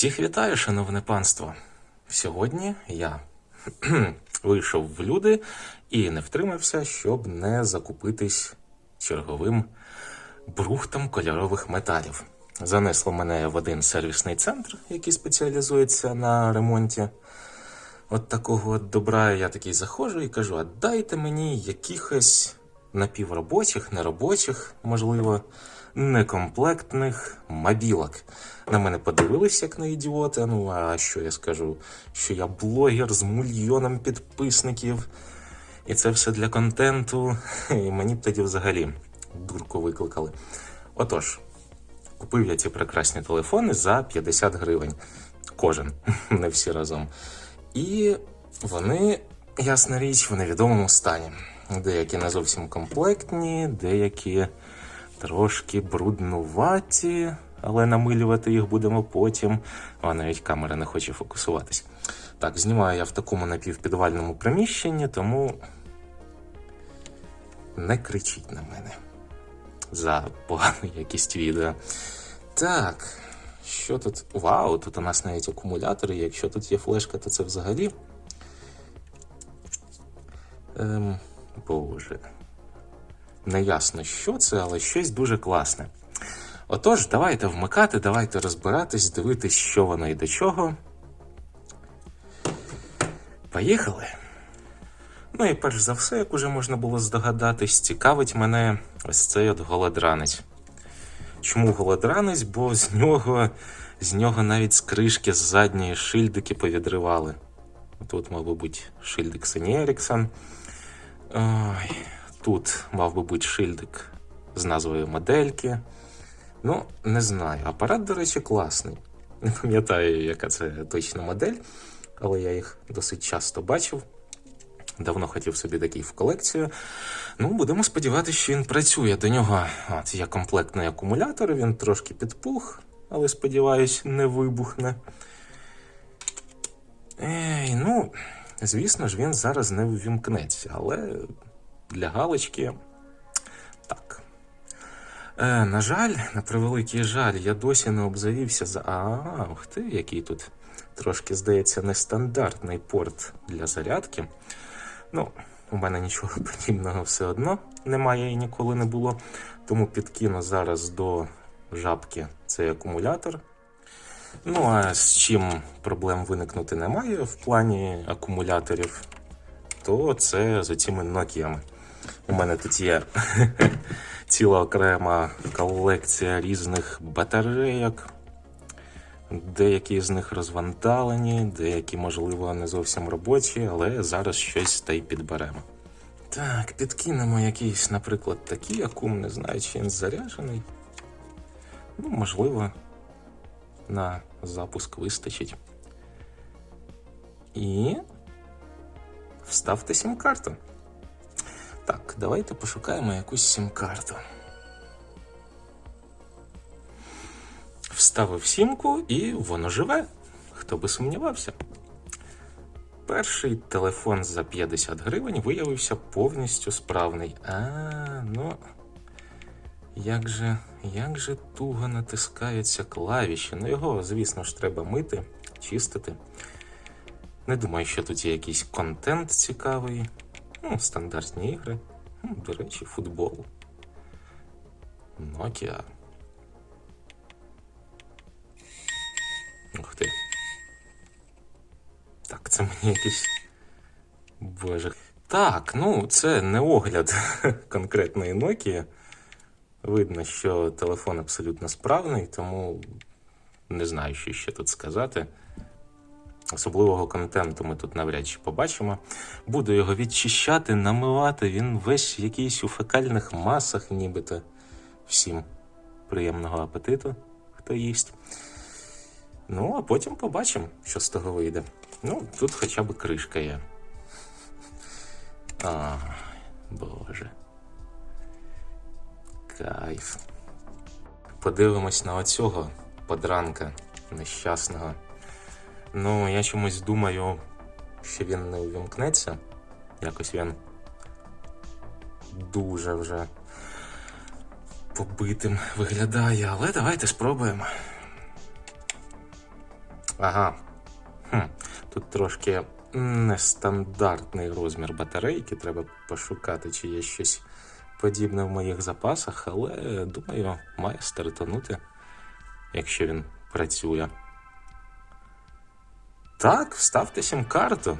Всіх вітаю, шановне панство. Сьогодні я вийшов в люди і не втримався, щоб не закупитись черговим брухтом кольорових металів. Занесло мене в один сервісний центр, який спеціалізується на ремонті. От такого добра я такий заходжу і кажу: а дайте мені якихось напівробочих, неробочих, можливо, некомплектних мобілок. На мене подивились, як на ідіота. Ну, а що я скажу? Що я блогер з мільйоном підписників, і це все для контенту. І мені б тоді взагалі дурку викликали. Отож, купив я ці прекрасні телефони за 50 гривень. Кожен, не всі разом. І вони, ясна річ, в невідомому стані. Деякі не зовсім комплектні, деякі трошки бруднуваті, але намилювати їх будемо потім. А навіть камера не хоче фокусуватись. Так, знімаю я в такому напівпідвальному приміщенні, тому не кричіть на мене за погану якість відео. Так, що тут? Вау, тут у нас навіть акумулятори. Якщо тут є флешка, то це взагалі. Ем, Боже. Неясно, що це, але щось дуже класне. Отож, давайте вмикати, давайте розбиратись, дивитись, що воно і до чого. Поїхали. Ну і перш за все, як уже можна було здогадатись, цікавить мене ось цей от голодранець. Чому голодранець? Бо з нього, з нього навіть з кришки з задньої шильдики повідривали. Тут, бути, шильдик Sony Ericsson. Ой, тут мав би бути шильдик з назвою модельки. Ну, не знаю. Апарат, до речі, класний. Не пам'ятаю, яка це точна модель, але я їх досить часто бачив. Давно хотів собі такий в колекцію. Ну, будемо сподіватися, що він працює. До нього от, є комплектний акумулятор, він трошки підпух, але сподіваюсь, не вибухне. Ей, ну, звісно ж, він зараз не ввімкнеться, але для галочки так. Е, на жаль, на превеликий жаль, я досі не обзавівся за. А, ух ти, який тут трошки, здається, нестандартний порт для зарядки. Ну, у мене нічого подібного все одно немає і ніколи не було. Тому підкину зараз до жабки цей акумулятор. Ну, а з чим проблем виникнути немає в плані акумуляторів, то це з оціми Nokia. У мене тут є ціла окрема колекція різних батарейок. Деякі з них розванталені, деякі, можливо, не зовсім робочі, але зараз щось та й підберемо. Так, підкинемо якийсь, наприклад, такий акум, не знаю, чи він заряджений. Ну, можливо, на запуск вистачить. І вставте сім-карту. Так, давайте пошукаємо якусь сім-карту. Вставив сімку і воно живе. Хто би сумнівався. Перший телефон за 50 гривень виявився повністю справний. А, ну. Як же, як же туго натискаються клавіші. Ну його, звісно ж, треба мити, чистити. Не думаю, що тут є якийсь контент цікавий. Ну, стандартні ігри. До речі, футбол. Nokia. Ух ти. Так, це мені якийсь. Боже. Так, ну це не огляд конкретної Nokia. Видно, що телефон абсолютно справний, тому не знаю, що ще тут сказати. Особливого контенту ми тут навряд чи побачимо. Буду його відчищати, намивати. Він весь якийсь у фекальних масах, нібито. Всім приємного апетиту, хто їсть. Ну, а потім побачимо, що з того вийде. Ну, тут хоча б кришка є. А, Боже. Кайф. Подивимось на оцього подранка нещасного. Ну, я чомусь думаю, що він не увімкнеться. Якось він дуже вже побитим виглядає, але давайте спробуємо. Ага. Хм. Тут трошки нестандартний розмір батарейки. Треба пошукати, чи є щось подібне в моїх запасах, але думаю, має стартанути, якщо він працює. Так, вставте сім-карту.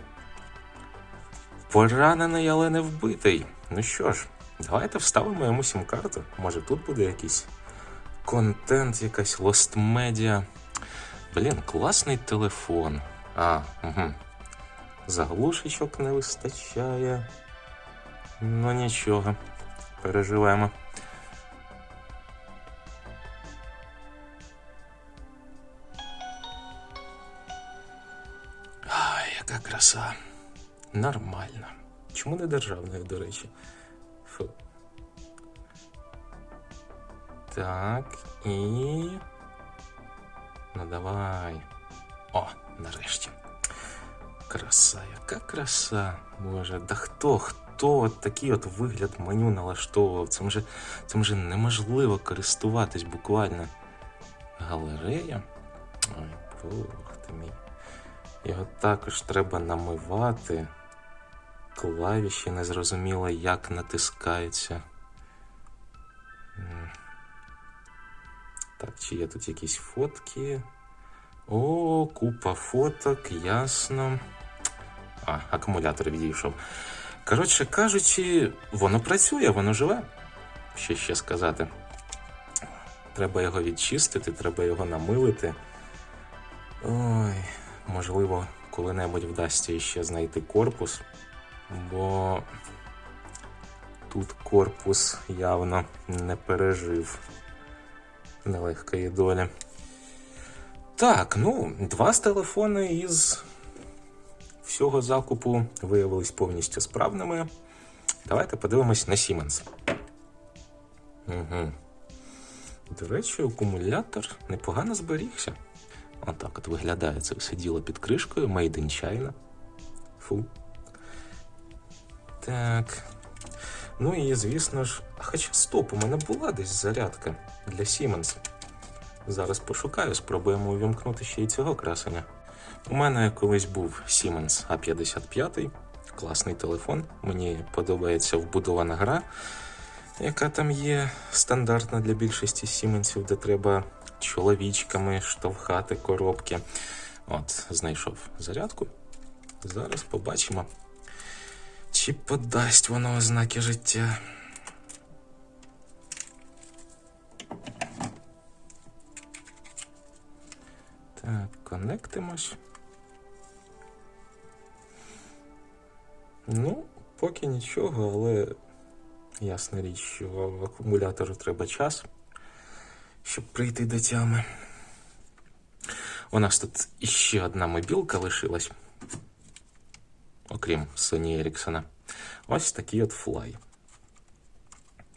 Поранений, але не вбитий. Ну що ж, давайте вставимо йому сім-карту. Може тут буде якийсь контент, якась лост медіа. Блін, класний телефон. А, угу. Заглушечок не вистачає. Ну нічого, переживемо. Краса. Нормально. Чому не державною, до речі? Фу. Так, і. Ну давай. О, нарешті. Краса, яка краса. Боже, да хто, хто от такий от вигляд меню налаштовував? Цим же, цим же неможливо користуватись буквально. Галерея. Ой, бог ти мій. Його також треба намивати. Клавіші незрозуміло, як натискаються. Так, чи є тут якісь фотки? О, купа фоток, ясно. А, акумулятор відійшов. Коротше кажучи, воно працює, воно живе. Що ще сказати? Треба його відчистити, треба його намилити. Ой, можливо, коли-небудь вдасться ще знайти корпус, бо тут корпус явно не пережив нелегкої долі. Так, ну, два з телефони із всього закупу виявились повністю справними. Давайте подивимось на Siemens. Угу. До речі, акумулятор непогано зберігся. Отак от виглядає це все під кришкою Made in China. Фу. Так. Ну і звісно ж. Хоча стоп, у мене була десь зарядка для Siemens. Зараз пошукаю, спробуємо увімкнути ще й цього красення. У мене колись був Siemens A55, класний телефон. Мені подобається вбудована гра, яка там є стандартна для більшості Сіменсів, де треба чоловічками штовхати коробки. От, знайшов зарядку. Зараз побачимо, чи подасть воно ознаки життя. Так, конектимось. Ну, поки нічого, але ясна річ, що акумулятору треба час, щоб прийти до тями. У нас тут іще одна мобілка лишилась, окрім Sony Ericsson. Ось такий от флай.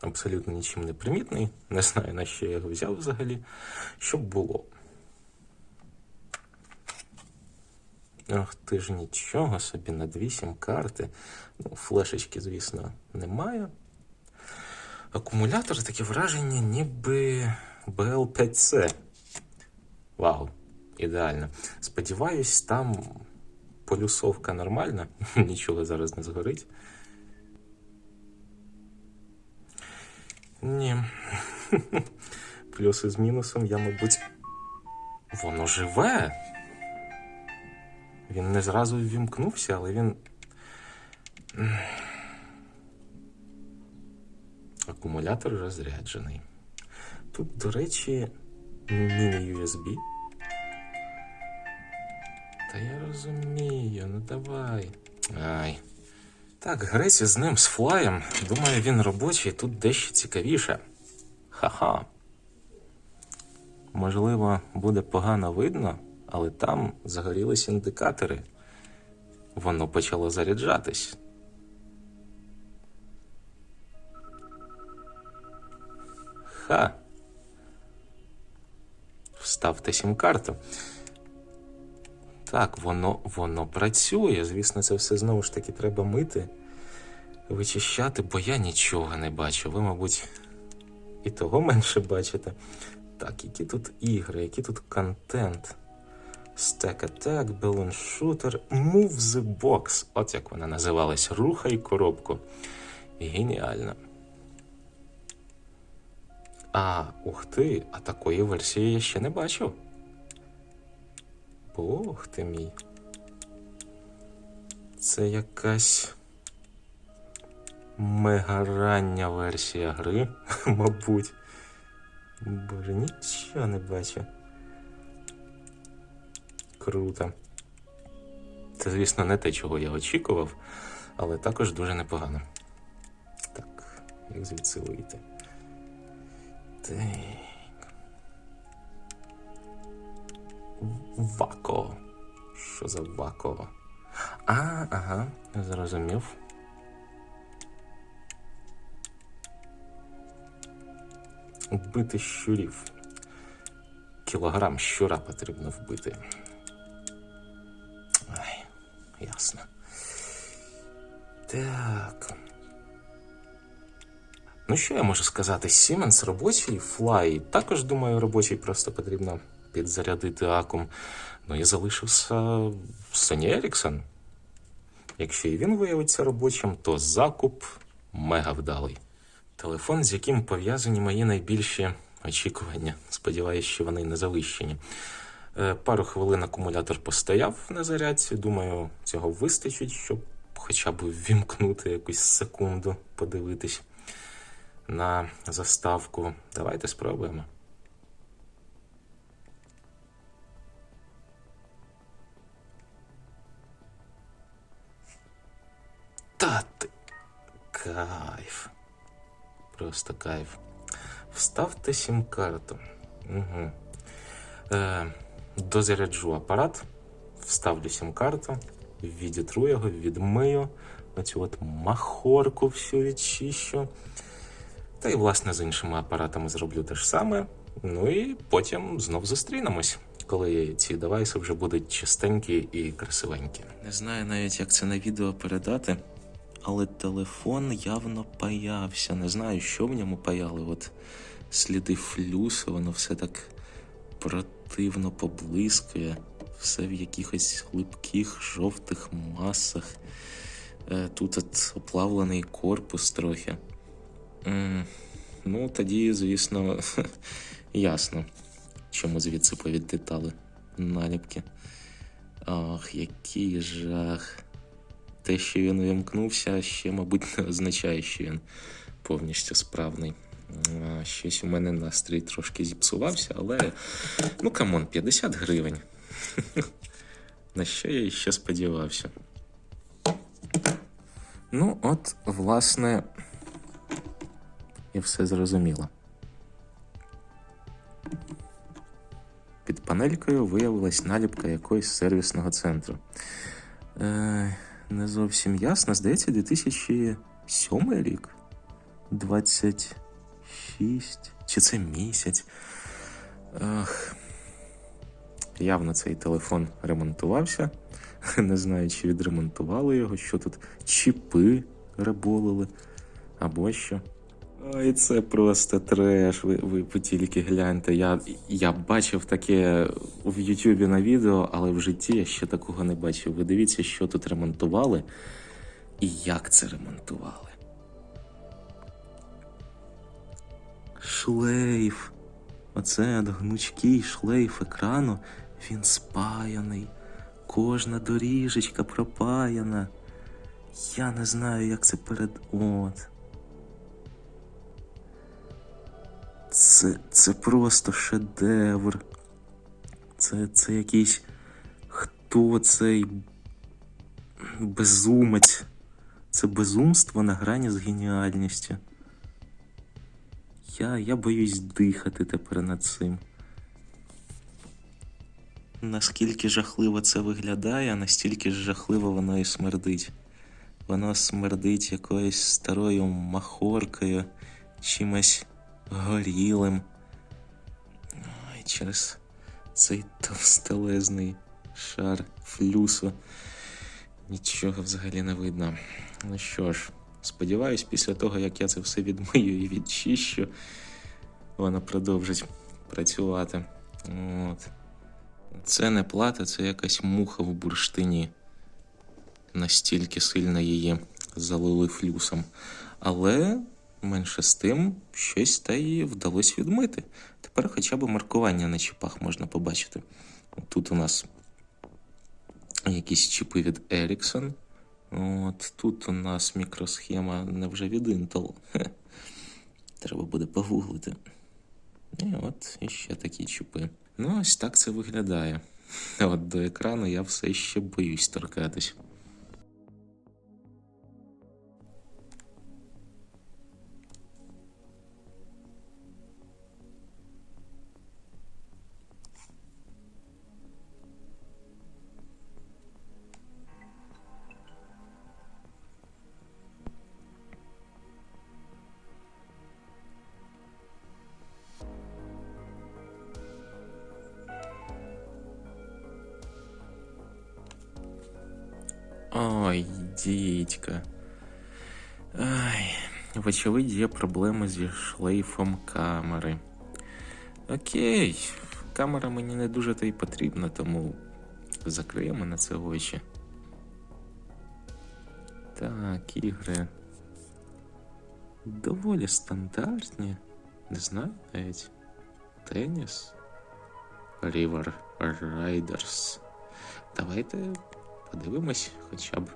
Абсолютно нічим не примітний. Не знаю, на що я його взяв взагалі. Щоб було. Ах ти ж нічого собі на дві сім-карти. Ну, флешечки, звісно, немає. Акумулятор таке враження, ніби BL5C. Вау, ідеально. Сподіваюсь, там полюсовка нормальна, нічого зараз не згорить. Ні. Плюси з мінусом я, мабуть. Воно живе. Він не зразу ввімкнувся, але він. Акумулятор розряджений. Тут, до речі, міні-USB. Та я розумію, ну давай. Ай. Так, грець з ним з флаєм. Думаю, він робочий, тут дещо цікавіше. Ха-ха. Можливо, буде погано видно, але там загорілись індикатори. Воно почало заряджатись. Ха. Вставте сім-карту. Так, воно воно працює. Звісно, це все знову ж таки треба мити, вичищати, бо я нічого не бачу. Ви, мабуть, і того менше бачите. Так, які тут ігри, який тут контент. Stack Attack, Balloon Shooter, Move the Box. От як вона називалась. Рухай коробку. Геніально. А, ух ти, а такої версії я ще не бачив. Бог ти мій. Це якась мегарання версія гри, мабуть. Боже, нічого не бачу. Круто. Це, звісно, не те, чого я очікував, але також дуже непогано. Так, як звідси вийти? Так. Вако. Що за вако? А, ага, зрозумів. Вбити щурів. Кілограм щура потрібно вбити. Ай, ясно. Так. Ну, що я можу сказати? Siemens робочий, Fly також, думаю, робочий, просто потрібно підзарядити акум. Ну і залишився Sony Ericsson. Якщо і він виявиться робочим, то закуп мега вдалий. Телефон, з яким пов'язані мої найбільші очікування. Сподіваюсь, що вони не завищені. Е, Пару хвилин акумулятор постояв на зарядці. Думаю, цього вистачить, щоб хоча б ввімкнути якусь секунду, подивитись на заставку. Давайте спробуємо. Та ти. Кайф. Просто кайф. Вставте сім-карту. Угу. Е, дозаряджу апарат, вставлю сім-карту, відітру його, відмию. Оцю от махорку всю відчищу. Та й, власне, з іншими апаратами зроблю те ж саме. Ну і потім знов зустрінемось, коли ці девайси вже будуть чистенькі і красивенькі. Не знаю навіть, як це на відео передати, але телефон явно паявся. Не знаю, що в ньому паяли. От сліди флюсу, воно все так противно поблискує, все в якихось липких жовтих масах. Е, Тут от оплавлений корпус трохи. Ну, тоді, звісно, ясно, чому звідси повідлітали наліпки. Ах, який жах. Те, що він увімкнувся, ще, мабуть, не означає, що він повністю справний. Щось у мене настрій трошки зіпсувався, але ну камон, 50 гривень. На що я ще сподівався? Ну, от, власне, і все зрозуміло. Під панелькою виявилась наліпка якогось сервісного центру. Е, не зовсім ясно. Здається, 2007 рік. 26. Чи це місяць? Ах. Явно цей телефон ремонтувався. Не знаю, чи відремонтували його, що тут чіпи реболили, або що. Ой, це просто треш. Ви, ви, ви тільки гляньте. Я, я бачив таке в Ютубі на відео, але в житті я ще такого не бачив. Ви дивіться, що тут ремонтували і як це ремонтували. Шлейф. Оце гнучкий шлейф екрану, він спаяний. Кожна доріжечка пропаяна. Я не знаю, як це перед. От. Це, це просто шедевр. Це, це якийсь. Хто цей безумець? Це безумство на грані з геніальністю. Я, я боюсь дихати тепер над цим. Наскільки жахливо це виглядає, настільки ж жахливо воно і смердить. Воно смердить якоюсь старою махоркою, чимось горілим. Ой, через цей товстелезний шар флюсу. Нічого взагалі не видно. Ну що ж, сподіваюсь, після того, як я це все відмию і відчищу, воно продовжить працювати. От. Це не плата, це якась муха в бурштині. Настільки сильно її залили флюсом. Але менше з тим, щось та й вдалося відмити. Тепер хоча б маркування на чіпах можна побачити. Тут у нас якісь чіпи від Ericsson. От тут у нас мікросхема невже від Intel. Хе. Треба буде погуглити. І от іще такі чіпи. Ну, ось так це виглядає. От до екрану я все ще боюсь торкатись. Ой, дідька. Ай, вочевидь, є проблеми зі шлейфом камери. Окей, камера мені не дуже та й потрібна, тому закриємо на це очі. Так, ігри. Доволі стандартні. Не знаю навіть. Теніс. River Riders. Давайте подивимось хоча б.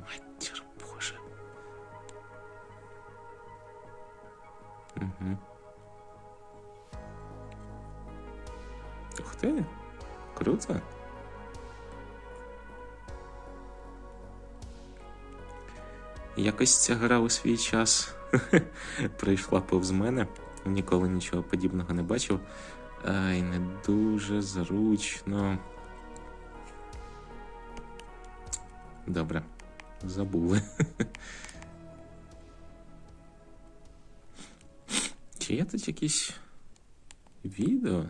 Матір Боже. Угу. Ух ти, круто. Якось ця гра у свій час прийшла повз мене. Ніколи нічого подібного не бачив. Ай, не дуже зручно. Добре, забули. Чи є тут якісь відео?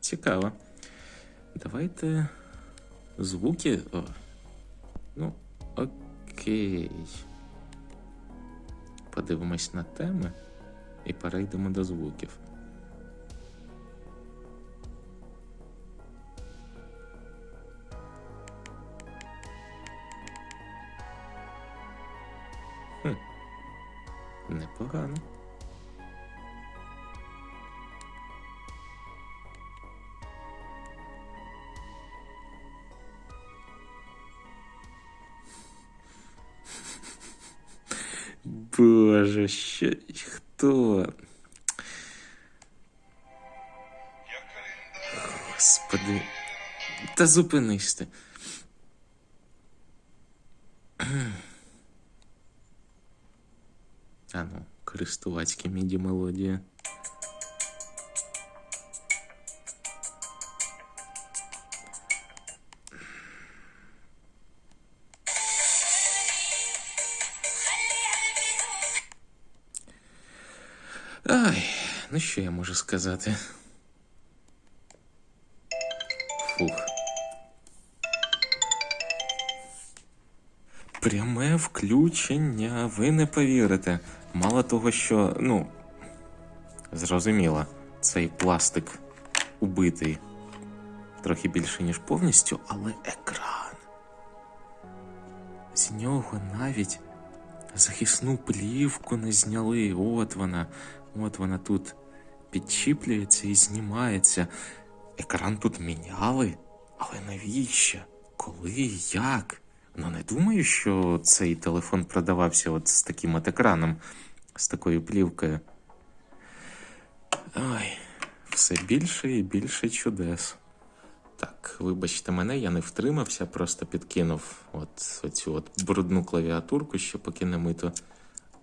Цікаво. Давайте звуки. О. Ну, окей. Подивимось на теми і перейдемо до звуків. Хм. Непогано. Боже, що хто? Господи. Та зупинись ти. А ну, користувацькі міді мелодії. Ну що я можу сказати? Фух. Пряме включення, ви не повірите. Мало того, що, ну, зрозуміло, цей пластик убитий трохи більше, ніж повністю, але екран. З нього навіть захисну плівку не зняли. От вона, от вона тут підчіплюється і знімається. Екран тут міняли, але навіщо? Коли? Як? Ну не думаю, що цей телефон продавався от з таким от екраном, з такою плівкою. Ой, все більше і більше чудес. Так, вибачте мене, я не втримався, просто підкинув от оцю от брудну клавіатурку, що поки не мито.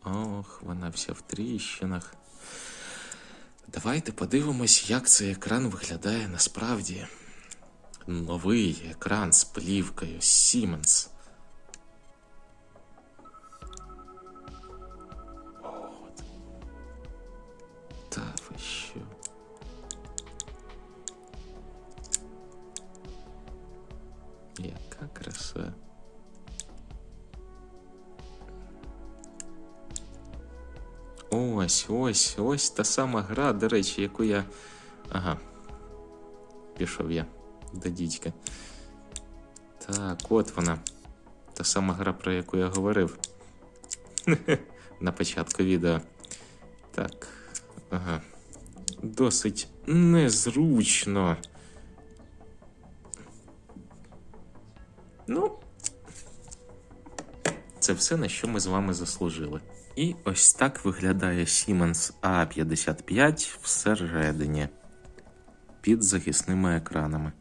Ох, вона вся в тріщинах. Давайте подивимось, як цей екран виглядає насправді. Новий екран з плівкою Siemens. Ось, ось, ось та сама гра, до речі, яку я. Ага. Пішов я до дідька. Так, от вона. Та сама гра, про яку я говорив. На початку відео. Так. Ага. Досить незручно. Ну, це все, на що ми з вами заслужили. І ось так виглядає Siemens A55 всередині під захисними екранами.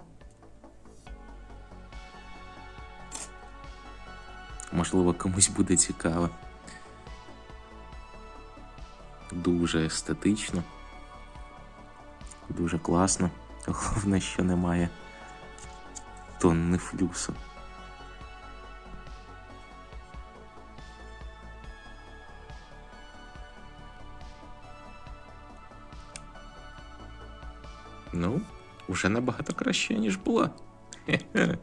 Можливо, комусь буде цікаво. Дуже естетично, дуже класно. Головне, що немає тонни флюсу. Ну, уже набагато краще, ніж була.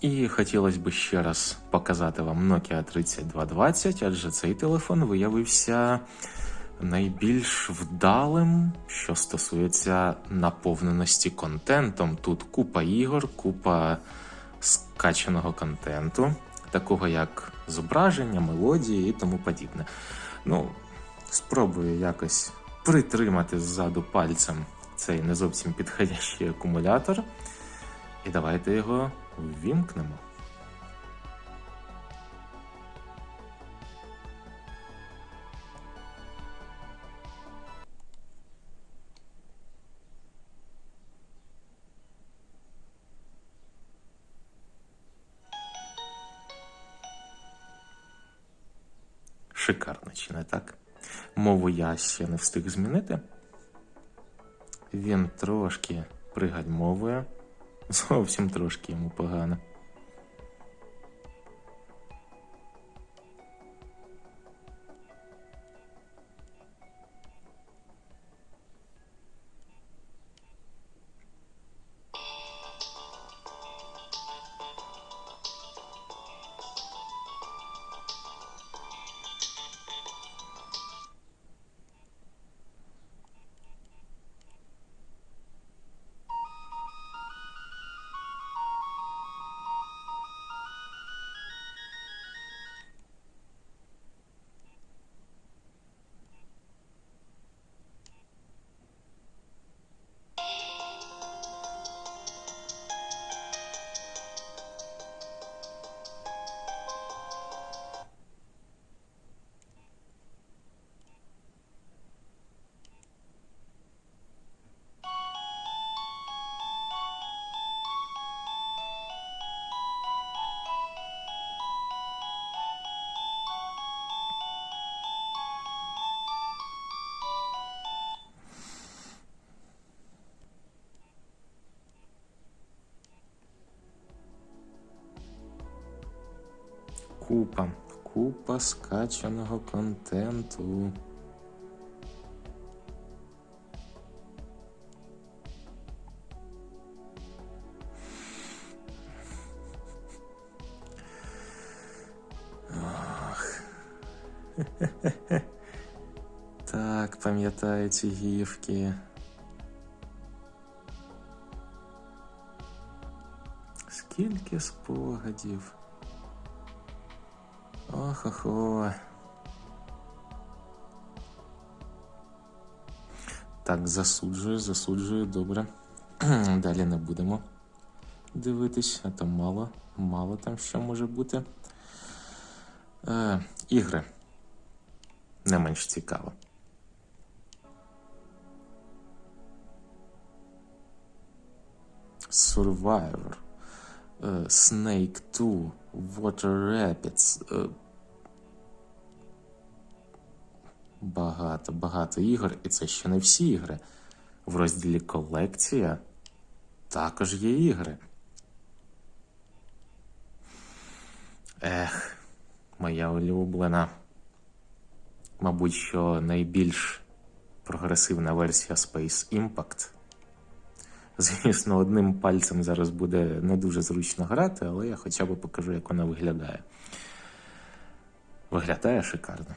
І хотілося б ще раз показати вам Nokia 3220, адже цей телефон виявився найбільш вдалим, що стосується наповненості контентом. Тут купа ігор, купа скачаного контенту, такого як зображення, мелодії і тому подібне. Ну, спробую якось притримати ззаду пальцем цей не зовсім підходящий акумулятор. І давайте його ввімкнемо. Шикарно, чи не так? Мову я ще не встиг змінити. Він трошки пригальмовує. Зовсім трошки йому погано. Купа, купа скачаного контенту. Так, пам'ятаю ці гівки. Скільки спогадів. Ох-охо. Так, засуджую, засуджую, добре. Далі не будемо дивитись, а то мало, мало там що може бути. Е, ігри. Не менш цікаво. Survivor. е, Snake 2, Water Rapids. Багато, багато ігор, і це ще не всі ігри. В розділі колекція також є ігри. Ех, моя улюблена. Мабуть, що найбільш прогресивна версія Space Impact. Звісно, одним пальцем зараз буде не дуже зручно грати, але я хоча б покажу, як вона виглядає. Виглядає шикарно.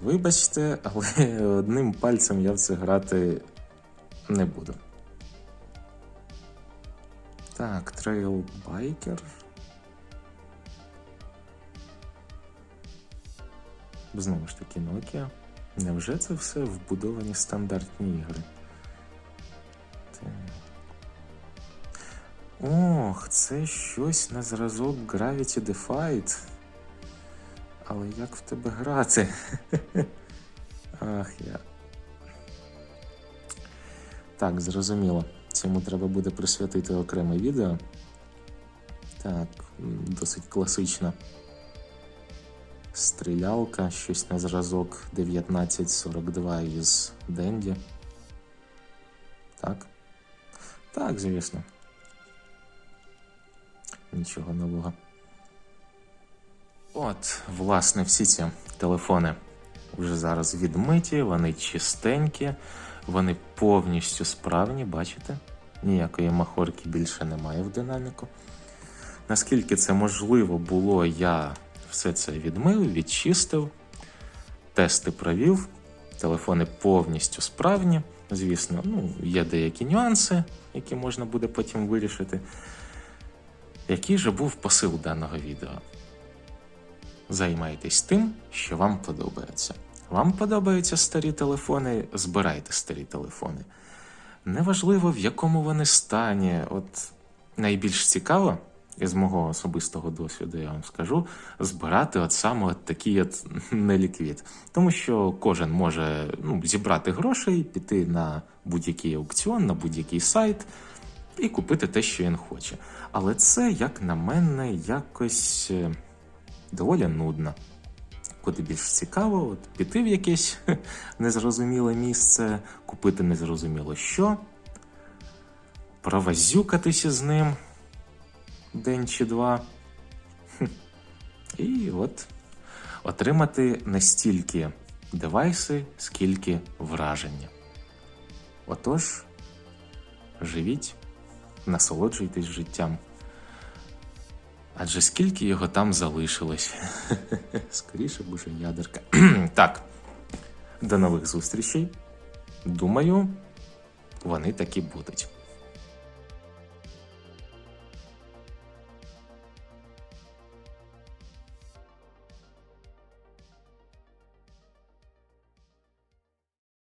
Вибачте, але одним пальцем я в це грати не буду. Так, Biker. Знову ж таки, Nokia. Невже це все вбудовані стандартні ігри? Ох, це щось на зразок Gravity Defied. Але як в тебе грати? Ах я. Так, зрозуміло. Цьому треба буде присвятити окреме відео. Так, досить класична стрілялка, щось на зразок 1942 із Денді. Так? Так, звісно. Нічого нового. От, власне, всі ці телефони вже зараз відмиті, вони чистенькі, вони повністю справні, бачите? Ніякої махорки більше немає в динаміку. Наскільки це можливо було, я все це відмив, відчистив, тести провів. Телефони повністю справні. Звісно, ну, є деякі нюанси, які можна буде потім вирішити. Який же був посил даного відео? Займайтесь тим, що вам подобається. Вам подобаються старі телефони, збирайте старі телефони. Неважливо, в якому вони стані. От найбільш цікаво, із мого особистого досвіду, я вам скажу, збирати от саме от такий от неліквід. Тому що кожен може ну, зібрати грошей, піти на будь-який аукціон, на будь-який сайт і купити те, що він хоче. Але це, як на мене, якось е, доволі нудно. Куди більш цікаво, от піти в якесь незрозуміле місце, купити незрозуміло що, провазюкатися з ним день чи два. І от отримати не стільки девайси, скільки враження. Отож, живіть, насолоджуйтесь життям. Адже скільки його там залишилось? Скоріше боже ядерка. так, до нових зустрічей. Думаю, вони такі будуть.